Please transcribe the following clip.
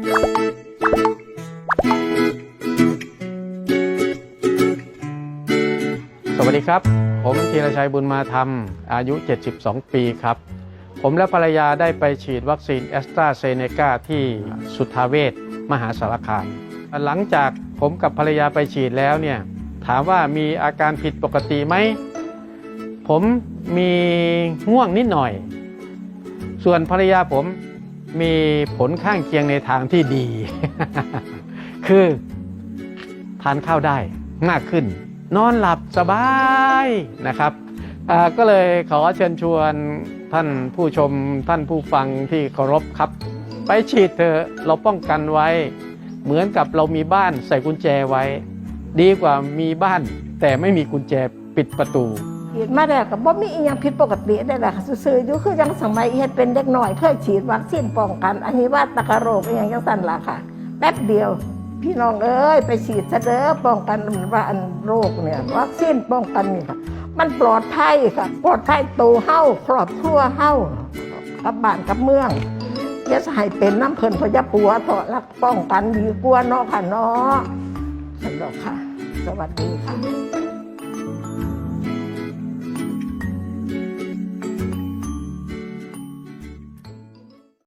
สวัสดีครับ ผมธีรชัยบุญมาธรรม อายุ 72 ปีครับ ผมและภรรยาได้ไปฉีดวัคซีนแอสตราเซเนกาที่สุทธาเวชมหาสารคาม หลังจากผมกับภรรยาไปฉีดแล้วเนี่ย ถามว่ามีอาการผิดปกติไหม ผมมีง่วงนิดหน่อย ส่วนภรรยาผม มีผลข้างเคียงในทางที่ดี คือทานข้าวได้มากขึ้น นอนหลับสบายนะครับก็เลยขอเชิญชวนท่านผู้ชมท่านผู้ฟังที่เคารพครับ ไปฉีดเถอะเราป้องกันไว้ เหมือนกับเรามีบ้านใส่กุญแจไว้ ดีกว่ามีบ้านแต่ไม่มีกุญแจปิดประตู ฉีดมาแล้วก็บ่มีอีหยังผิดปกติได้แหละค่ะซื่อๆอยู่คือยังสมัยเฮ็ดเป็นเด็กหน่อยเคยฉีดวัคซีนป้องกัน อันนี้ว่าตะกะโรคอีหยังจังซั่นล่ะค่ะ แป๊บเดียว พี่น้องเอ้ยไปฉีดซะเด้อป้องกันว่าอันโรคเนี่ย วัคซีนป้องกันนี่ค่ะ มันปลอดภัยค่ะ ปลอดภัยตัวเฮาครอบครัวเฮากับบ้านกับเมืองอย่าให้เป็นน้ำเพิ่นเพราะอยาปัวเถอะรักป้องกันดีกว่าเนาะค่ะเนาะสำหรับค่ะ สวัสดีค่ะ